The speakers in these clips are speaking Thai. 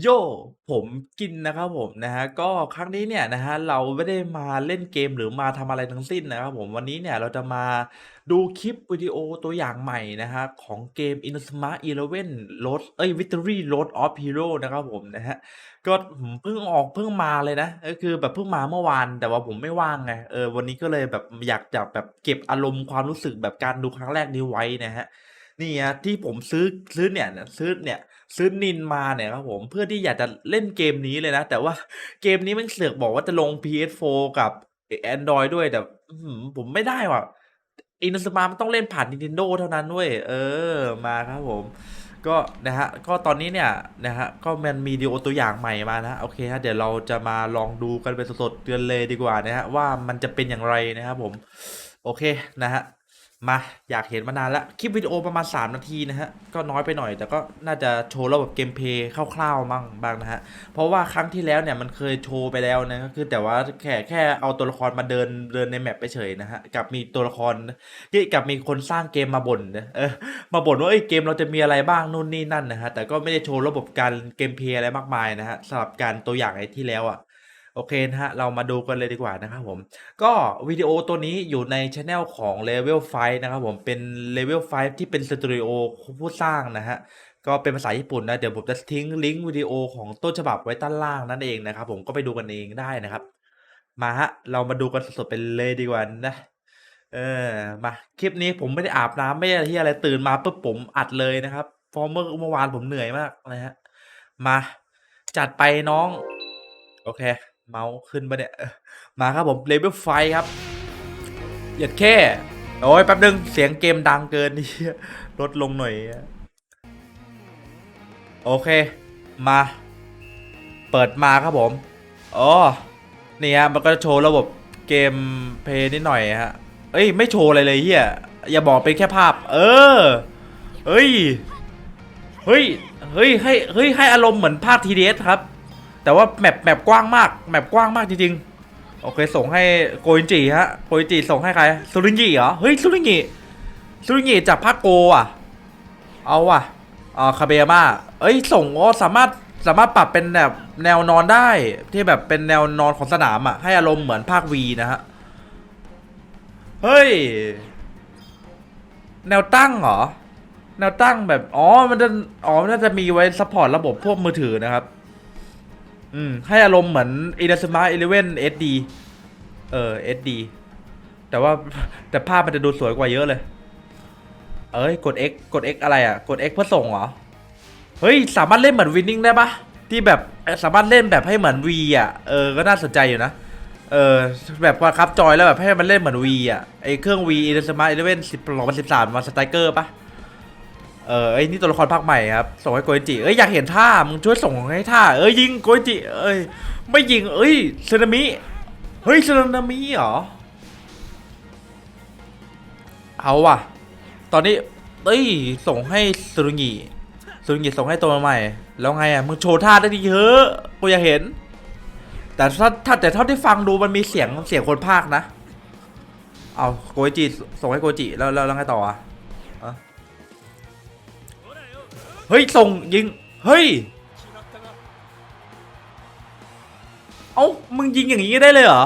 โยผมกินนะครับผมนะฮะก็ครั้งนี้เนี่ยนะฮะเราไม่ได้มาเล่นเกมหรือมาทำอะไรทั้งสิ้นนะครับผมวันนี้เนี่ยเราจะมาดูคลิปวิดีโอตัวอย่างใหม่นะฮะของเกม Inazuma Eleven Road เอ้ย Victory Road of Hero นะครับผมนะฮะก็ผมเพิ่งออกเพิ่งมาเลยนะก็คือแบบเพิ่งมาเมื่อวาน แต่ว่าผมไม่ว่างไงเออวันนี้ก็เลยแบบอยากจะแบบเก็บอารมณ์ความรู้สึกแบบการดูครั้งแรกนี้ไว้นะฮะนี่ฮะที่ผมซื้อซื้อเนี่ยซื้อเนี่ย ซื้อนินมาเนี่ยครับผมเพื่อที่อยากจะเล่นเกมนี้เลยนะ แต่ว่าเกมนี้มันเสือกบอกว่าจะลง PS4 กับ Android ด้วยแต่ผมไม่ได้ว่ะอินสมามันต้องเล่นผ่าน Nintendo เท่านั้นเว้ยเออมาครับผม ก็นะฮะก็ตอนนี้เนี่ยนะฮะก็มันมีดีโอตัวอย่างใหม่มานะโอเคฮะเดี๋ยวเราจะมาลองดูกันเป็นสดๆเดือนเลยดีกว่านะฮะว่ามันจะเป็นอย่างไรนะครับผม โอเคนะฮะ มา อยากเห็นมานานแล้วคลิปวิดีโอประมาณ 3 นาทีนะฮะ ก็น้อยไปหน่อย แต่ก็น่าจะโชว์ระบบเกมเพลย์คร่าวๆมั่งบ้างนะฮะ เพราะว่าครั้งที่แล้วเนี่ยมันเคยโชว์ไปแล้วนะก็คือแต่ว่าแค่แค่เอาตัวละครมาเดินเดินในแมปไปเฉยนะฮะ กับมีตัวละครที่กับมีคนสร้างเกมมาบ่นนะเออมาบ่นว่าเอ้ยเกมเราจะมีอะไรบ้างนู่นนี่นั่นนะฮะแต่ก็ไม่ได้โชว์ระบบการเกมเพลย์อะไรมากมายนะฮะสำหรับการตัวอย่างไอ้ที่แล้วอะ โอเคนะฮะ เรามาดูกันเลยดีกว่านะครับผม ก็วิดีโอตัวนี้อยู่ในช anel ของ Level 5นะครับผม เป็น Level 5 ที่เป็นสตูดิโอผู้สร้างนะฮะ ก็เป็นภาษาญี่ปุ่นนะ เดี๋ยวผมจะทิ้งลิงก์วิดีโอของต้นฉบับไว้ด้านล่างนั่นเองนะครับผมก็ไปดูกันเองได้นะครับ มาฮะ เรามาดูกันสดๆไปเลยดีกว่านะเออมาคลิปนี้ผมไม่ได้อาบน้ำไม่ได้ที่อะไรตื่นมาปุ๊บผมอัดเลยนะครับเพราะเมื่อเมื่อวานผมเหนื่อยมากนะฮะมาจัดไปน้อง โอเค เมาส์ขึ้นปะเนี่ย มาครับผมเลเวลไฟครับ หยัดแค่ โอ้ยแป๊บนึง เสียงเกมดังเกินนี่ลดลงหน่อย โอเค มา เปิดมาครับผม อ๋อ นี่ฮะ มันก็จะโชว์ระบบเกมเพย์นิดหน่อยฮะ เอ้ย ไม่โชว์อะไรเลยเฮียอย่าบอกเป็นแค่ภาพ เออ เฮ้ย เฮ้ย เฮ้ย ให้ เฮ้ย ให้อารมณ์เหมือนภาค TDS ครับ แต่ว่าแมปแมปกว้างมาก แมปกว้างมากจริงๆ โอเค ส่งให้โกอินจิฮะ โกอินจิส่งให้ใครซูรินจิเหรอ เฮ้ยซูรินจิซูรินจิจากภาคโกอะ เอาว่ะอ่าคาเบยาม่าเอ้ย ส่งอ๋อสามารถสามารถปรับเป็นแบบแนวนอนได้ที่แบบเป็นแนวนอนของสนามอะ ให้อารมณ์เหมือนภาควีนะฮะ เฮ้ย แนวตั้งเหรอ แนวตั้งแบบ อ๋อ มันจะ อ๋อน่าจะมีไว้ซัพพอร์ตระบบพวกมือถือนะครับ อืมให้อารมณ์เหมือน i n a s m a 11 SD เวนเอสดีเอ SD แต่ว่าแต่ภาพมันจะดูสวยกว่าเยอะเลย เอ้ยกด X กด X อะไรอะ กด X เพื่อส่งเหรอ เฮ้ย สามารถเล่นเหมือนวินนิ่งได้ปะที่แบบสามารถเล่นแบบให้เหมือน V อะ เออ ก็น่าสนใจอยู่นะ เออ แบบว่าครับจอยแล้วแบบให้มันเล่นเหมือน V อะ ไอเครื่อง V i n a s m a 11 10 2013มาสไตรเกอร์ปะ เออไอ้นี่ตัวละครภาคใหม่ครับ ส่งให้โกจิ เอ้ยอยากเห็นท่า มึงช่วยส่งให้ท่า เอ้ยยิงโกจิ เอ้ยไม่ยิง เอ้ยสึนามิ เฮ้ยสึนามิเหรอ เอาว่ะ ตอนนี้ เอ้ยส่งให้สุรุงิสุรุงิส่งให้ตัวใหม่ แล้วไงอะ มึงโชว์ท่าได้ดีเยอะกูอยากเห็น แต่ถ้าถ้าแต่เท่าที่ฟังดูมันมีเสียงเสียงคนภาคนะ เอาโกจิส่งให้โกจิแล้วแล้วแล้วไงต่ออะ เฮ้ยส่งยิง เฮ้ย เอ้า มึงยิงอย่างนี้ได้เลยเหรอ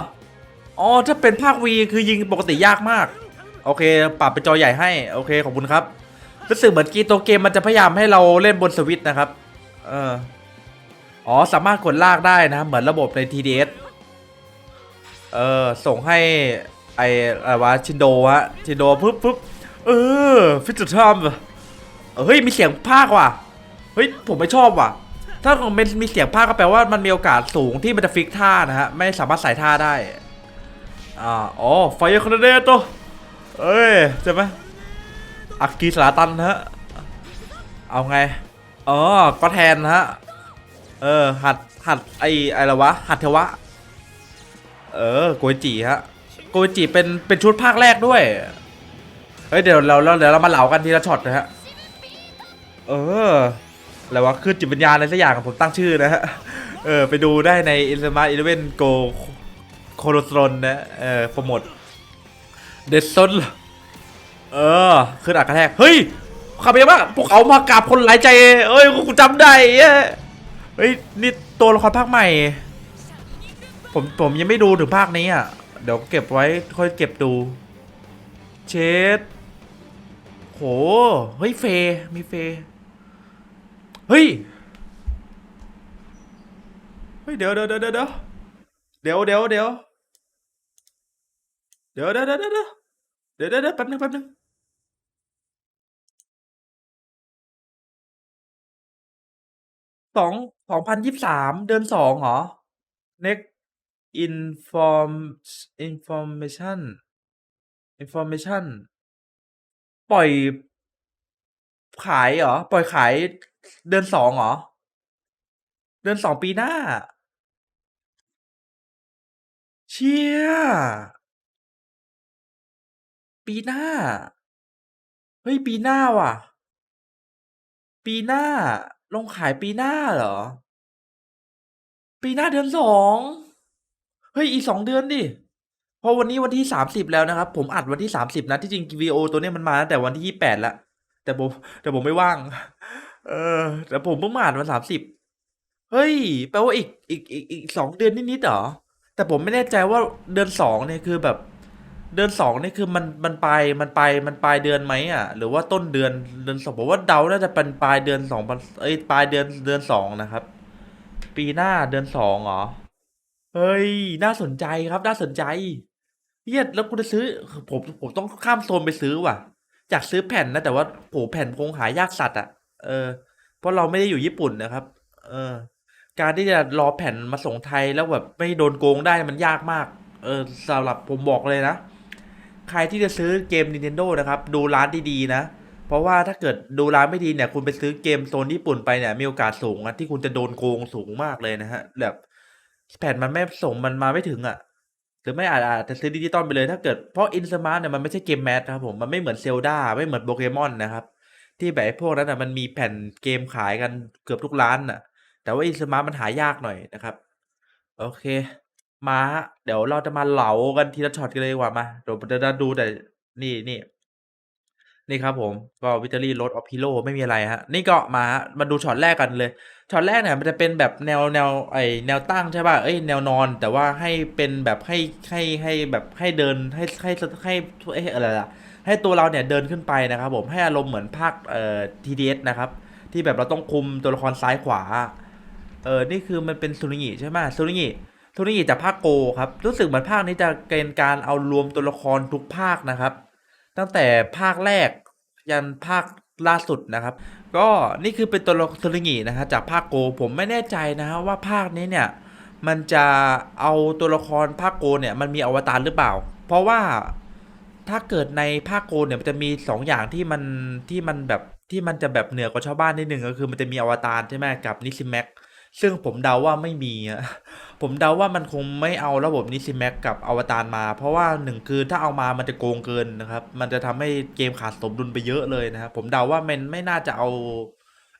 อ๋อ ถ้าเป็นภาควีคือยิงปกติยากมาก โอเค ปรับเป็นจอใหญ่ให้ โอเค ขอบคุณครับ รู้สึกเหมือนกีตัวเกมมันจะพยายามให้เราเล่นบนสวิตนะครับ เออ อ๋อ สามารถกดลากได้นะ เหมือนระบบใน TDS เออ ส่งให้ไออะไรวะชินโดฮะชินโดปุ๊บปุ๊บเออ ฟิจิตทัม เฮ้ยมีเสียงภาคว่ะเฮ้ยผมไม่ชอบว่ะ ถ้าของมันมีเสียงภาคก็แปลว่ามันมีโอกาสสูงที่มันจะฟิกท่านะฮะไม่สามารถใส่ท่าได้อ่าอ๋อไฟคอนเดโตเอ้ยใช่ไหมอักกีสลาตันฮะเอาไงอ๋อก็แทนฮะเออหัดหัดไอไอละวะหัดเทวะ เออโกยจีฮะโกยจีเป็นเป็นชุดภาคแรกด้วยเฮ้ยเดี๋ยวเราเราเดี๋ยวเรามาเหลากันทีละช็อตนะฮะ เอออะไรวะคือจิตวิญญาณอะไรสักอย่างผมตั้งชื่อนะฮะ เออ ไปดูได้ใน i n s m a 11 Go โคโรสโตนนะ เออโปรโมทเดซอนเออ ขึ้นอักกระแทก เฮ้ยขับไปยังไงพวกเขามากราบคนหลายใจ เอ้ยกูจำได้เอ้ยเฮ้ย นี่ตัวละครภาคใหม่ ผมผมยังไม่ดูถึงภาคนี้อะ เดี๋ยวเก็บไว้ค่อยเก็บดู เชดโห เฮ้ยเฟย์มีเฟย์เฮ้ย เฮ้ยเดี๋ยวเดี๋ยวเดี๋ยวเดี๋ยวเดี๋ยวเดี๋ยวเดี๋ยวเดี๋ยวเดี๋ยวเดี๋ยวเดี๋ยวเดี๋ยวเดี๋ยวเดี๋ยวเดี๋ยวแป๊บนึงแป๊บนึงสองสองพันยี่สิบสามเดือนสองเหรอ next inform information information ปล่อยขายเหรอ ปล่อยขาย เดือนสองเหรอ เดือนสองปีหน้า เชี่ย ปีหน้า เฮ้ย ปีหน้าว่ะ ปีหน้า ลงขายปีหน้าเหรอ ปีหน้าเดือนสองเฮ้ย อีกสองเดือนดิ เพราะวันนี้วันที่สามสิบแล้วนะครับ ผมอัดวันที่สามสิบนะ ที่จริงวีโอตัวเนี้ยมันมาตั้งแต่วันที่ยี่แปดแล้ว แต่ผมแต่ผมไม่ว่าง เออ แต่ผมเพิ่งมาอัดวันสามสิบเฮ้ย แปลว่าอีกอีกอีกอีกสองเดือนนิดๆเหรอ แต่ผมไม่แน่ใจว่าเดือนสองเนี่ยคือแบบ เดือนสองนี่คือมันมันปลายมันปลายมันปลายเดือนไหมอะ หรือว่าต้นเดือนเดือนสองผมว่าเดาน่าจะเป็นปลายเดือนสองพันเอ้ยปลายเดือนเดือนสองนะครับ ปีหน้าเดือนสองเหรอ เฮ้ย น่าสนใจครับ น่าสนใจเฮียแล้วกูจะซื้อผมผมต้องข้ามโซนไปซื้อว่ะอยากซื้อแผ่นนะแต่ว่าโหแผ่นคงหายากสัตว์อะ เออ เพราะเราไม่ได้อยู่ญี่ปุ่นนะครับ เออ การที่จะรอแผ่นมาส่งไทยแล้วแบบไม่โดนโกงได้มันยากมาก เออสำหรับผมบอกเลยนะ ใครที่จะซื้อเกม Nintendo นะครับ ดูร้านดีๆนะ เพราะว่าถ้าเกิดดูร้านไม่ดีเนี่ย คุณไปซื้อเกมโซนญี่ปุ่นไปเนี่ยมีโอกาสสูงนะที่คุณจะโดนโกงสูงมากเลยนะฮะ แบบแผ่นมันไม่ส่งมันมาไม่ถึงอะหรือไม่อาจอาจจะซื้อดิจิตอลไปเลยถ้าเกิดเพราะอินสมาร์เนี่ยมันไม่ใช่เกมแมสนะครับผม มันไม่เหมือนเซลดาไม่เหมือนโปเกมอนนะครับ ที่แบบพวกนั้นอะมันมีแผ่นเกมขายกันเกือบทุกร้านน่ะ แต่ว่าอินสมาร์มันหายากหน่อยนะครับ โอเค มาฮะเดี๋ยวเราจะมาเหลากันทีละช็อตกันเลยดีกว่ามาเดี๋ยวจะดูแต่นี่นี่ นี่ครับผมก็วิตารี่รถออฟพิโลไม่มีอะไรฮะ นี่ก็มาฮะมาดูช็อตแรกกันเลย ช็อตแรกเนี่ยมันจะเป็นแบบแนวแนวไอแนวตั้งใช่ป่ะเอ้ยแนวนอน แต่ว่าให้เป็นแบบให้ให้ให้แบบให้เดินให้ให้ให้เอ้ยอะไรล่ะให้ตัวเราเนี่ยเดินขึ้นไปนะครับผมให้อารมณ์เหมือนภาคเอ่อ TDS นะครับ ที่แบบเราต้องคุมตัวละครซ้ายขวาเออนี่คือมันเป็นซูนิงิใช่ไหมซูนิงิซูนิงิจากภาคโกครับรู้สึกเหมือนภาคนี้จะเกณฑ์การเอารวมตัวละครทุกภาคนะครับ ตั้งแต่ภาคแรกยันภาค ล่าสุดนะครับ ก็นี่คือเป็นตัวละครซูนิงินะฮะจากภาคโกผมไม่แน่ใจนะฮะว่าภาคนี้เนี่ยมันจะเอาตัวละครภาคโกเนี่ยมันมีอวตารหรือเปล่า เพราะว่าถ้าเกิดในภาคโกเนี่ยมันจะมีสองอย่างที่มันที่มันแบบที่มันจะแบบเหนือกว่าชาวบ้านนิดนึงก็คือมันจะมีอวตารใช่ไหมกับนิซิแม็ก ซึ่งผมเดาว่าไม่มีอะผมเดาว่ามันคงไม่เอาระบบนิซิแม็กกับอวตารมา เพราะว่าหนึ่งคือถ้าเอามามันจะโกงเกินนะครับ มันจะทำให้เกมขาดสมดุลไปเยอะเลยนะครับ ผมเดาว่ามันไม่น่าจะเอา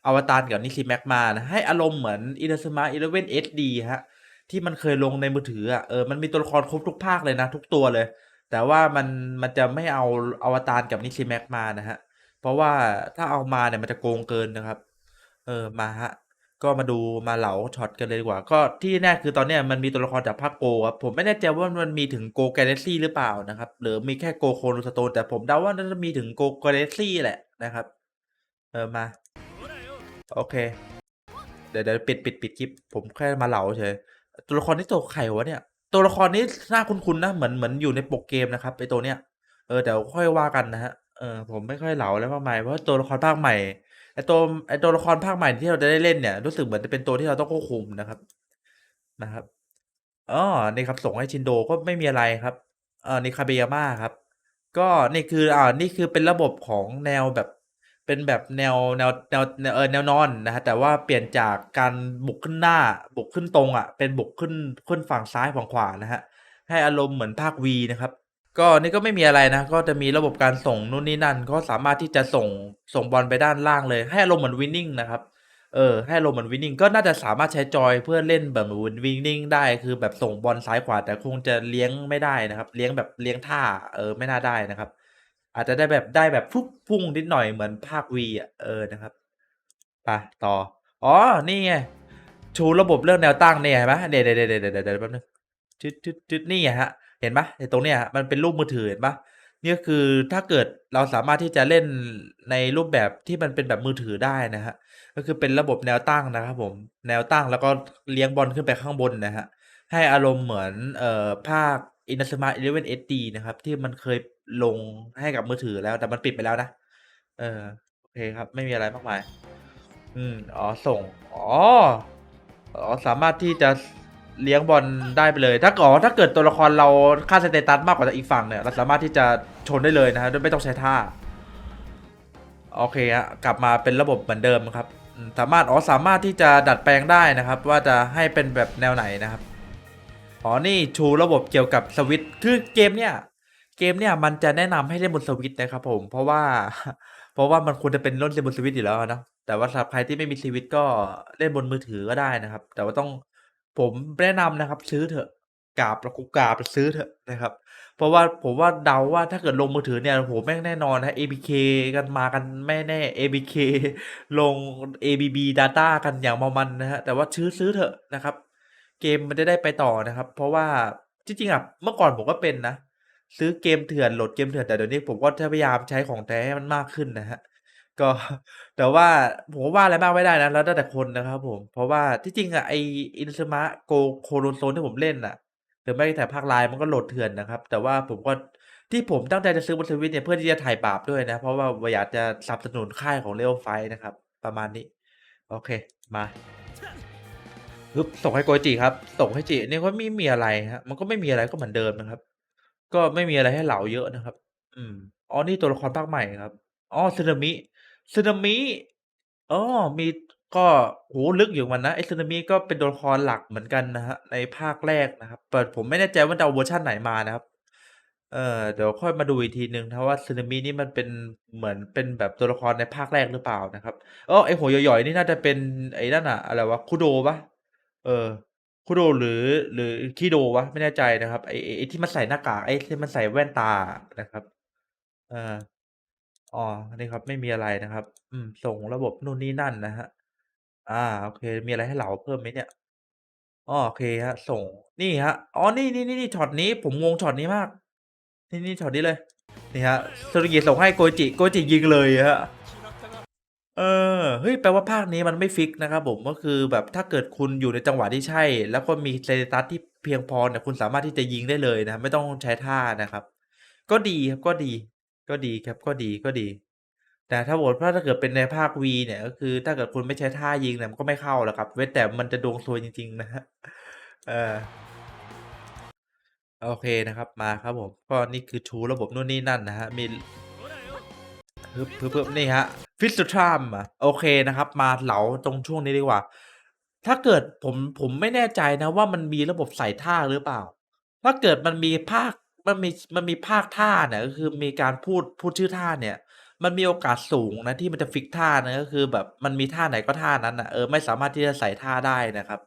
อวตารกับนิซิแม็กมานะให้อารมณ์เหมือนอิน s สมาอีเลเวนเอสดีฮะ ที่มันเคยลงในมือถืออะเออมันมีตัวละครครบทุกภาคเลยนะ ทุกตัวเลย แต่ว่ามันมันจะไม่เอาอวตารกับนิซิแม็กมานะฮะเพราะว่าถ้าเอามาเนี่ยมันจะโกงเกินนะครับ เออมาฮะ ก็มาดูมาเหลาช็อตกันเลยดีกว่า ก็ที่แน่คือตอนเนี้ยมันมีตัวละครจากภาคโกครับผมไม่แน่ใจว่ามันมีถึงโกแกลซี่หรือเปล่านะครับ หรือมีแค่โกโคโนสโตนแต่ผมเดาว่าน่าจะมีถึงโกแกลซี่แหละนะครับ เออมา โอเค เดี๋ยวเดี๋ยวปิดปิดปิดคลิป ผมแค่มาเหลาเฉยตัวละครนี้ตัวใครวะเนี่ย ตัวละครนี้น่าคุ้นๆนะ เหมือนเหมือนอยู่ในปกเกมนะครับไอตัวเนี้ยเออเดี๋ยวค่อยว่ากันนะฮะเออผมไม่ค่อยเหลาแล้วมากมายเพราะตัวละครภาคใหม่ ไอตัวไอตัวละครภาคใหม่ที่เราจะได้เล่นเนี่ยรู้สึกเหมือนจะเป็นตัวที่เราต้องควบคุมนะครับนะครับอ๋อนี่ครับส่งให้ชินโดก็ไม่มีอะไรครับเออนี่คาเบยาม่าครับ ก็นี่คืออ่านี่คือเป็นระบบของแนวแบบเป็นแบบแนวแนวแนวแนวเออแนวนอนนะฮะแต่ว่าเปลี่ยนจากการบุกขึ้นหน้าบุกขึ้นตรงอะเป็นบุกขึ้นขึ้นฝั่งซ้ายฝั่งขวานะฮะให้อารมณ์เหมือนภาควีนะครับ ก็นี่ก็ไม่มีอะไรนะ ก็จะมีระบบการส่งนู่นนี่นั่น ก็สามารถที่จะส่งส่งบอลไปด้านล่างเลย ให้อารมณ์เหมือนวินนิ่งนะครับ เออ ให้อารมณ์เหมือนวินนิ่งก็น่าจะสามารถใช้จอยเพื่อเล่นแบบเหมือนวินนิ่งได้คือแบบส่งบอลซ้ายขวาแต่คงจะเลี้ยงไม่ได้นะครับ เลี้ยงแบบเลี้ยงท่าเออไม่น่าได้นะครับ อาจจะได้แบบได้แบบฟุบพุ่งนิดหน่อยเหมือนภาควีอะเออนะครับไปต่ออ๋อนี่ไงชูระบบเรื่องแนวตั้งเนี่ยเห็นไหมเดี๋ยวเดี๋ยวเดี๋ยวเดี๋ยวเดี๋ยวเดี๋ยวแป๊บนึงจุดจุดจุดนี่ฮะ เห็นปะไอตรงเนี้ยมันเป็นรูปมือถือเห็นปะเนี่ยคือถ้าเกิดเราสามารถที่จะเล่นในรูปแบบที่มันเป็นแบบมือถือได้นะฮะก็คือเป็นระบบแนวตั้งนะครับผมแนวตั้งแล้วก็เลี้ยงบอลขึ้นไปข้างบนนะฮะให้อารมณ์เหมือนเอ่อภาค Inazuma Eleven HD นะครับ ที่มันเคยลงให้กับมือถือแล้วแต่มันปิดไปแล้วนะ เออโอเคครับ ไม่มีอะไรมากมาย อืมอ๋อส่ง อ๋ออ๋อสามารถที่จะ เลี้ยงบอลได้ไปเลย ถ้าอ๋อถ้าเกิดตัวละครเราค่าสเตตัสมากกว่าอีกฝั่งเนี่ยเราสามารถที่จะชนได้เลยนะฮะโดยไม่ต้องใช้ท่า โอเคฮะกลับมาเป็นระบบเหมือนเดิมครับ สามารถอ๋อสามารถที่จะดัดแปลงได้นะครับ ว่าจะให้เป็นแบบแนวไหนนะครับอ๋อนี่ชูระบบเกี่ยวกับสวิตคือเกมเนี่ยเกมเนี่ยมันจะแนะนำให้เล่นบนสวิตนะครับผมเพราะว่า เพราะว่ามันควรจะเป็นเล่นบนสวิตอยู่แล้วนะแต่ว่าสำหรับใครที่ไม่มีสวิตก็เล่นบนมือถือก็ได้นะครับ แต่ว่าต้อง ผมแนะนำนะครับ ซื้อเถอะ กราบแล้วกูกราบซื้อเถอะนะครับ เพราะว่าผมว่าเดาว่าถ้าเกิดลงมือถือเนี่ยโอ้โฮแม่งแน่นอนนะ APK กันมากันแม่แน่ APK ลง ABB Data กันอย่างเมามันนะครับแต่ว่าซื้อซื้อเถอะนะครับ เกมมันจะได้ไปต่อนะครับ เพราะว่าจริงๆอะเมื่อก่อนผมก็เป็นนะ ซื้อเกมเถื่อนโหลดเกมเถื่อนแต่เดี๋ยวนี้ผมก็จะพยายามใช้ของแท้ให้มันมากขึ้นนะครับ ก็ แต่ว่าผมก็ว่าอะไรมากไม่ได้นะ แล้วแต่คนนะครับผม เพราะว่าที่จริงอะไอ้ Inazuma Go Chrono ที่ผมเล่นน่ะ หรือไม่แต่ภาค LINE มันก็โหลดเถื่อนนะครับ แต่ว่าผมก็ที่ผมตั้งใจจะซื้อบนสวิตเนี่ยเพื่อที่จะถ่ายบาปด้วยนะ เพราะว่าอยากจะสนับสนุนค่ายของ Leo 5นะครับ ประมาณนี้ โอเค มาฮึบส่งให้โกจิครับ ส่งให้จินี่ก็ไม่มีอะไรครับมันก็ไม่มีอะไรก็เหมือนเดิมนะครับ ก็ไม่มีอะไรให้เหลาเยอะนะครับ อืมอ๋อนี่ตัวละครภาคใหม่ครับอ๋อสึนามิ สึนามิ อ๋อ มี ก็ โอ้โฮ ลึกอยู่เหมือนกันนะ ไอ้สึนามิก็เป็นตัวละครหลักเหมือนกันนะครับ ในภาคแรกนะครับ แต่ผมไม่แน่ใจว่าจะเอาเวอร์ชันไหนมานะครับ เอ่อเดี๋ยวค่อยมาดูอีกทีหนึ่งนะว่า สึนามินี่มันเป็น เหมือนเป็นแบบตัวละครในภาคแรกหรือเปล่านะครับ อ้อ ไอ้หัวหย่อย ๆ นี่น่าจะเป็นไอ้นั่นน่ะ อะไรวะ Kudo เปล่า?เออ Kudo หรือ หรือ Kido วะ ไม่แน่ใจนะครับ ไอ้ ไอ้ ไอ้ที่มันใส่หน้ากาก ไอ้ที่มันใส่แว่นตาอะนะครับ เออ อ๋อ นี่ครับ ไม่มีอะไรนะครับ อืม ส่งระบบนู่นนี่นั่นนะครับ อา โอเค มีอะไรให้เหลาเพิ่มไหมเนี่ย?อ้อ โอเคครับ ส่ง นี่ครับ อ๋อ นี่ ๆ ๆ ๆ ช็อตนี้ ผมงงช็อตนี้มาก นี่ ๆ ช็อตนี้เลย นี่ครับโซโรกิส่งให้โกจิ โกจิยิงเลยครับ เออ เฮ้ย แปลว่าภาคนี้มันไม่ฟิกซ์นะครับผม ก็คือแบบถ้าเกิดคุณอยู่ในจังหวะที่ใช่ แล้วก็มีเตตัสที่เพียงพอเนี่ย คุณสามารถที่จะยิงได้เลยนะครับ ไม่ต้องใช้ท่านะครับ ก็ดีครับ ก็ดี ก็ดีครับ ก็ดีๆแต่ถ้าโหมดถ้าถ้าเกิดเป็นในภาค V เนี่ย ก็คือถ้าเกิดคุณไม่ใช้ท่ายิงเนี่ยมันก็ไม่เข้าหรอกครับ เว้นแต่มันจะดวงซวยจริง ๆ นะครับ เออ โอเคนะครับ มาครับผม ก็นี่คือชูระบบนู่นนี่นั่นนะครับมีฮึบๆๆนี่ครับ Fistram อะโอเคนะครับ มาเหลาตรงช่วงนี้ดีกว่า ถ้าเกิดผมผมไม่แน่ใจนะว่ามันมีระบบใส่ท่าหรือเปล่า ถ้าเกิดมันมีภาค มันมี มันมีภาคท่าเนี่ย ก็คือมีการพูด พูดชื่อท่าเนี่ย มันมีโอกาสสูงนะที่มันจะฟิกซ์ท่านะ ก็คือแบบมันมีท่าไหนก็ท่านั้นน่ะ เออ ไม่สามารถที่จะใส่ท่าได้นะครับ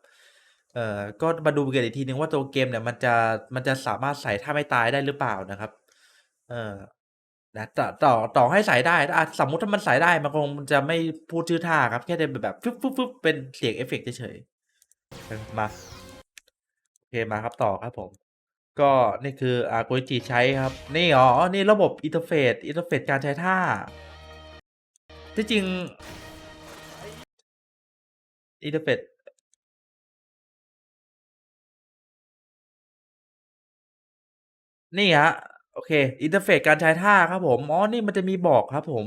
เอ่อ ก็มาดูกันอีกทีหนึ่งว่า ตัวเกมเนี่ยมันจะ มันจะสามารถใส่ท่าไม่ตายได้หรือเปล่านะครับ เออ นะ ต่อ ต่อ ต่อให้ใส่ได้อะสมมุติถ้ามันใส่ได้ มันคงจะไม่พูดชื่อท่าครับ แค่จะเป็นแบบฟึบ ๆ ๆ เป็นเสียงเอฟเฟกต์เฉย ๆ เออ มา โอเค มาครับต่อครับผม ก็นี่คืออ่าโกจิใช้ครับ นี่อ๋อ นี่ระบบอินเทอร์เฟซอินเทอร์เฟซการใช้ท่า ที่จริงอินเทอร์เฟซนี่ครับโอเค อินเทอร์เฟซการใช้ท่าครับผมอ๋อนี่มันจะมีบอกครับผม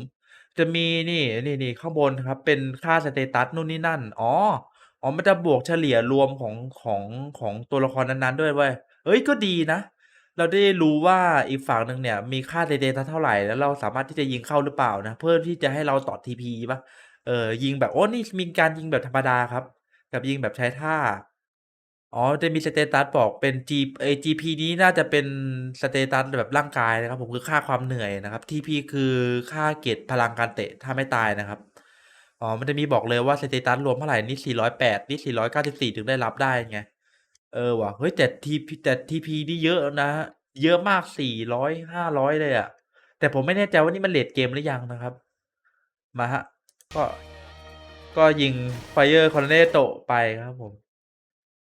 จะมีนี่นี่ๆข้างบนครับเป็นค่าสเตตัสนู่นนี่นั่น อ๋ออ๋อมันจะบวกเฉลี่ยรวมของของของตัวละครนั้นๆด้วยเว้ย เฮ้ยก็ดีนะ เราได้รู้ว่าอีกฝั่งหนึ่งเนี่ย มีค่าสเตตัสเท่าไหร่แล้วเราสามารถที่จะยิงเข้าหรือเปล่านะ เพื่อที่จะให้เราต่อ TP เปล่าเออยิงแบบโอ้นี่มีการยิงแบบธรรมดาครับ กับยิงแบบใช้ท่า อ๋อจะมีสเตตัสบอกเป็น G ไอ้ GP นี้น่าจะเป็นสเตตัสแบบร่างกายนะครับผมคือค่าความเหนื่อยนะครับ TP คือค่าเกรดพลังการเตะถ้าไม่ตายนะครับอ๋อ มันจะมีบอกเลยว่าสเตตัสรวมเท่าไหร่นี่ 408 นี่ 494 ถึงได้รับได้ไง เออว่ะ เฮ้ย แต่ TP แต่ TP นี่เยอะนะ เยอะมาก 400 500 เลยอะ แต่ผมไม่แน่ใจว่านี่มันเรตเกมหรือยังนะครับ มาครับ ก็ ก็ยิง Fire Tornado ไปครับผม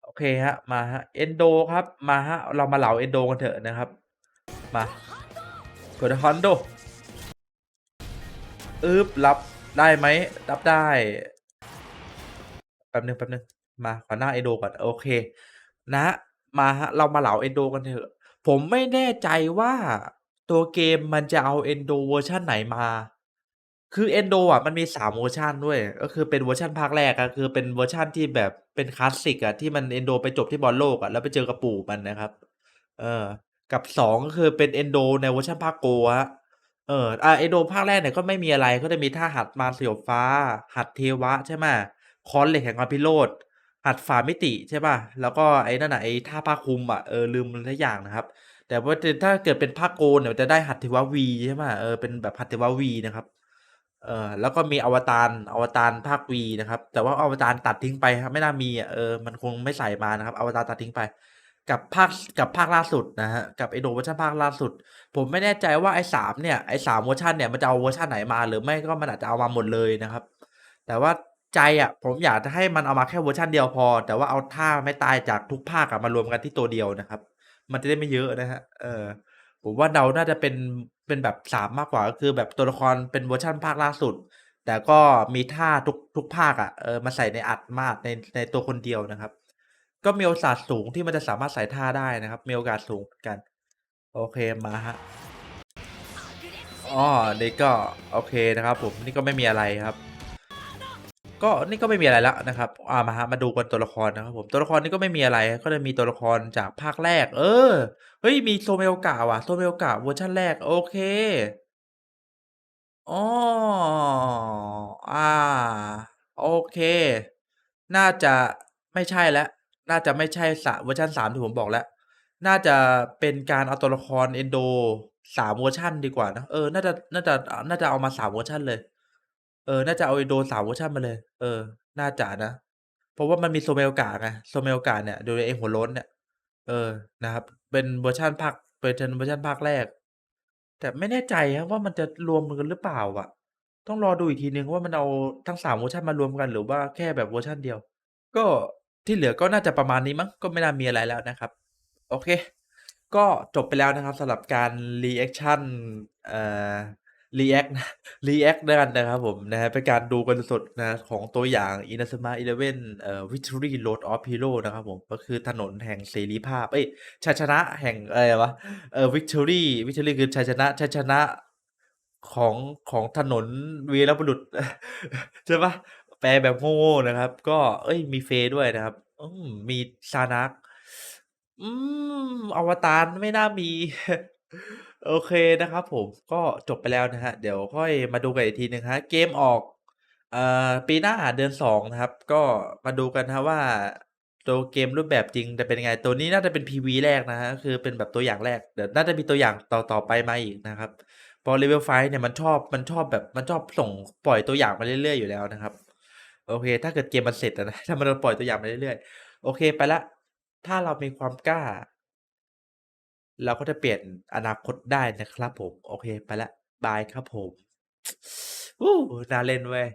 โอเคครับ มาครับ Endo ครับ มาครับ เรามาเหลา Endo กันเถอะนะครับ มาเปิด Hondo อึ๊บ รับได้ไหม รับได้ แป๊บหนึ่งแป๊บหนึ่ง มาขอหน้า Endo ก่อน โอเค นะ มาครับ เรามาเหลา Endo กันเถอะ ผมไม่แน่ใจว่า ตัวเกมมันจะเอา Endo เวอร์ชันไหนมา คือ Endo อะมันมี 3 เวอร์ชันด้วยก็คือเป็นเวอร์ชันภาคแรกอะ คือเป็นเวอร์ชันที่แบบเป็นคลาสสิกอะ ที่มัน Endo ไปจบที่บอลโลกอะ แล้วไปเจอกับปู่มันนะครับ เออ กับ 2 ก็คือเป็น Endo ในเวอร์ชันภาค Go ครับ เอออ่า Endo ภาคแรกเนี่ยก็ไม่มีอะไร ก็จะมีท่าหัดมารสยบฟ้า หัดเทวะ ใช่ไหม ค้อนเหล็กแห่งความพิโรธ หัดฝ่ามิติใช่เปล่าแล้วก็ไอ้นั่นน่ะไอ้ท่าผ้าคลุมอะ เออลืมมันสักอย่างนะครับ แต่ว่าถ้าเกิดเป็นภาค Go เนี่ยจะได้หัตถววีใช่ไหมเออเป็นแบบหัตถววีนะครับ เออแล้วก็มีอวตารอวตารภาค V นะครับ แต่ว่าอวตารตัดทิ้งไปครับไม่น่ามีอะเออมันคงไม่ใส่มานะครับ อวตารตัดทิ้งไป กับภาคกับภาคล่าสุดนะครับกับ Endo เวอร์ชันภาคล่าสุด ผมไม่แน่ใจว่าไอ้3เนี่ยไอ้3เวอร์ชันเนี่ยมันจะเอาเวอร์ชันไหนมา หรือไม่ก็มันอาจจะเอามาหมดเลยนะครับ แต่ว่า ใจอะ ผมอยากจะให้มันเอามาแค่เวอร์ชันเดียวพอ แต่ว่าเอาท่าไม่ตายจากทุกภาคอะมารวมกันที่ตัวเดียวนะครับ มันจะได้ไม่เยอะนะครับเออผมว่าเดาน่าจะเป็นเป็นแบบ3มมากกว่าก็คือแบบตัวละครเป็นเวอร์ชันภาคล่าสุด แต่ก็มีท่าทุกทุกภาคอะเออมาใส่ในอัดมาดในในตัวคนเดียวนะครับ ก็มีโอกาสสูงที่มันจะสามารถใส่ท่าได้นะครับ มีโอกาสสูงเหมือนกัน โอเคมาครับอ้อนี่ก็โอเคนะครับ ผมนี่ก็ไม่มีอะไรครับ ก็นี่ก็ไม่มีอะไรแล้วนะครับอ่ามาครับมาดูกันตัวละครนะครับผมตัวละครนี้ก็ไม่มีอะไรก็จะมีตัวละครจากภาคแรก เออเฮ้ยมีโซเมโอกะว่ะโซเมโอกะเวอร์ชันแรก โอเคอ้ออาโอเค น่าจะไม่ใช่แล้ว น่าจะไม่ใช่สะเวอร์ชัน3ที่ผมบอกแล้ว น่าจะเป็นการเอาตัวละคร Endo 3เวอร์ชันดีกว่านะ เออ น่าจะ น่าจะ น่าจะเอามา3เวอร์ชันเลย เออ น่าจะเอา Endo 3 เวอร์ชันมาเลย เออ น่าจะนะ เพราะว่ามันมีโซเมโอกะไงโซเมโอกะเนี่ยโดยไอ้หัวโล้นเนี่ย เออ นะครับ เป็นเวอร์ชันภาค เป็นเวอร์ชันภาคแรก แต่ไม่แน่ใจครับว่ามันจะรวมกันหรือเปล่าอะ ต้องรอดูอีกทีหนึ่งว่ามันเอาทั้ง 3 เวอร์ชันมารวมกัน หรือว่าแค่แบบเวอร์ชันเดียว ก็ที่เหลือก็น่าจะประมาณนี้มั้ง ก็ไม่น่ามีอะไรแล้วนะครับ โอเค ก็จบไปแล้วนะครับสำหรับการรีแอกชันเอ่อ รีแอกต์รีแอกต์แล้วกันนะครับผมนะครับเป็นการดูกันสดนะของตัวอย่าง Inazuma Eleven เอ่อ Victory Road of Hero นะครับผม ก็คือถนนแห่งเสรีภาพ เอ๊ยชัยชนะแห่งอะไรวะเอ่อ Victory Victory คือชัยชนะชัยชนะของของถนนวีรบุรุษ ใช่เปล่าแปลแบบโง่ๆนะครับ ก็เอ๊ยมีเฟยด้วยนะครับ อืมมี Zarnak อืมอวตารไม่น่ามี โอเคนะครับผม ก็จบไปแล้วนะครับเดี๋ยวค่อยมาดูกันอีกทีหนึ่งครับเกมออกเอ่อปีหน้าเดือน2นะครับ ก็มาดูกันนะว่าตัวเกมรูปแบบจริงจะเป็นยังไง ตัวนี้น่าจะเป็น PV แรกนะครับก็คือเป็นแบบตัวอย่างแรก เดี๋ยวน่าจะมีตัวอย่างต่อๆไปมาอีกนะครับพราะ Level 5เนี่ยมันชอบมันชอบแบบมันชอบส่งปล่อยตัวอย่างมาเรื่อยๆอยู่แล้วนะครับ โอเค ถ้าเกิดเกมมันเสร็จนะถ้ามันปล่อยตัวอย่างมาเรื่อยๆ โอเคไปล้วถ้าเรามีความกล้า เราก็จะเปลี่ยนอนาคตได้นะครับผม โอเค ไปละ บายครับผม วู้น่าเล่นเว้ย